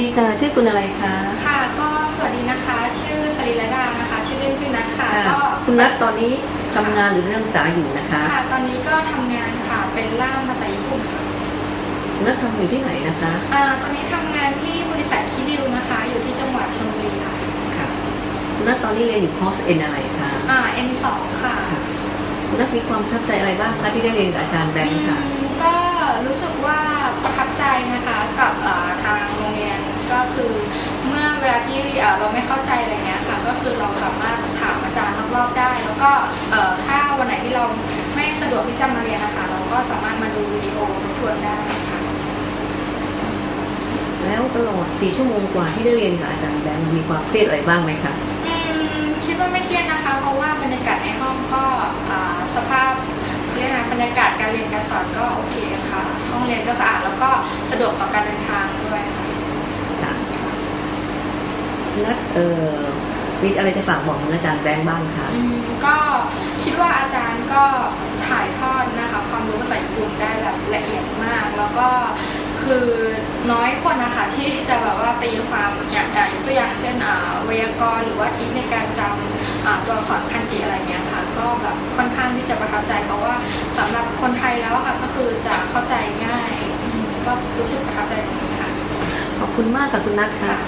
ดีค่ะ ชื่อคุณอะไรคะ ค่ะ ก็สวัสดีนะคะ ชื่อสริลดานะคะ ชื่อเล่นชื่อนัทค่ะค่ะก็คุณนัทตอนนี้ทำงานหรือเรียนศึกษาอยู่นะคะ ค่ะ ตอนนี้ก็ทำงานค่ะ เป็นล่ามภาษาญี่ปุ่นค่ะคุณนัททำอยู่ที่ไหนนะคะ อ่า ตอนนี้ทำงานที่บริษัทคิริวนะคะ อยู่ที่จังหวัดชลบุรีค่ะ ค่ะคุณนัทตอนนี้เรียนอยู่คอร์สเอ็นอะไรคะ อ่า N2 ค่ะ คุณนัทมีความประทับใจอะไรบ้างคะที่ได้เรียนกับอาจารย์แบงค์ค่ะอืมก็รู้สึกว่าประทับใจนะคะกับอ่าทางโรงเรียนก็คือเมื่อเวลาที่อ่า เราไม่เข้าใจอะไรเงี้ยค่ะ ก็คือเราสามารถถามอาจารย์รอบๆได้ แล้วก็เอ่อถ้าวันไหนที่เราไม่สะดวกที่จะมาเรียนนะคะ เราก็สามารถมาดูวิดีโอทบทวนได้ค่ะแล้วตลอด 4 ชั่วโมงกว่าที่ได้เรียนกับอาจารย์แบงค์มีความเครียดอะไรบ้างไหมคะอืมคิดว่าไม่เครียดนะคะ เพราะว่าบรรยากาศในห้องก็อ่าสภาพเรียกนะบรรยากาศการเรียนการสอนก็โอเคค่ะ ห้องเรียนก็สะอาดแล้วก็สะดวกต่อการเดินทางด้วยค่ะ ค่ะคุณ นัทเอ่อมีอะไรจะฝากบอกถึงอาจารย์แบงค์บ้างคะอืมก็คิดว่าอาจารย์ก็ถ่ายทอดนะคะความรู้ภาษาญี่ปุ่นได้แบบละเอียดมาก แล้วก็คือน้อยคนนะคะที่จะแบบว่าตีความอย่างอย่างยกตัวอย่างเช่นอ่าไวยากรณ์หรือว่าทิศในการจำอ่าตัวอักษรคันจิอะไรเงี้ยค่ะก็แบบค่อนข้างที่จะประทับใจเพราะว่าสำหรับคนไทยแล้วอะค่ะก็คือจะเข้าใจง่ายอืมก็รู้สึกประทับใจตรงนี้ค่ะ ขอบคุณมากค่ะคุณนัทค่ะค่ะ